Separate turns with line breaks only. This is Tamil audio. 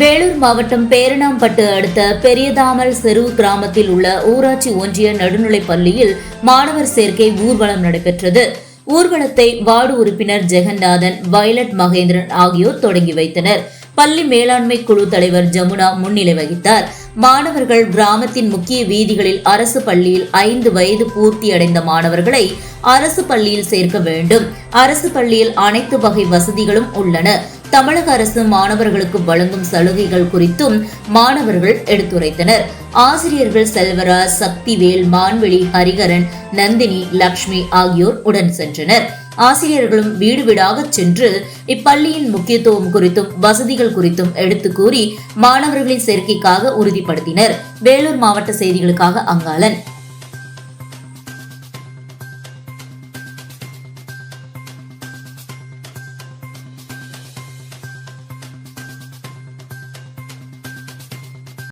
வேலூர் மாவட்டம் பேரணாம்பட்டு அடுத்த பெரியதாமல் செரு கிராமத்தில் உள்ள ஊராட்சி ஒன்றிய நடுநிலைப் பள்ளியில் மாணவர் சேர்க்கை ஊர்வலம் நடைபெற்றது. ஊர்வலத்தை வார்டு உறுப்பினர் ஜெகநாதன் வயலட் மகேந்திரன் ஆகியோர் தொடங்கி வைத்தனர். பள்ளி மேலாண்மை குழு தலைவர் ஜமுனா முன்னிலை வகித்தார். மாணவர்கள் கிராமத்தின் முக்கிய வீதிகளில் அரசு பள்ளியில் ஐந்து வயது பூர்த்தி அடைந்த மாணவர்களை அரசு பள்ளியில் சேர்க்க வேண்டும். அரசு பள்ளியில் அனைத்து வகை வசதிகளும் உள்ளன. தமிழக அரசு மாணவர்களுக்கு வழங்கும் சலுகைகள் குறித்தும் மாணவர்கள் எடுத்துரைத்தனர். ஆசிரியர்கள் செல்வராஜ் சக்திவேல் மான்வெளி ஹரிகரன் நந்தினி லக்ஷ்மி ஆகியோர் உடன் சென்றனர். ஆசிரியர்களும் வீடு வீடாக சென்று இப்பள்ளியின் முக்கியத்துவம் குறித்தும் வசதிகள் குறித்தும் எடுத்து கூறி மாணவர்களின் சேர்க்கைக்காக உறுதிப்படுத்தினர். வேலூர் மாவட்ட செய்திகளுக்காக அங்காளன்.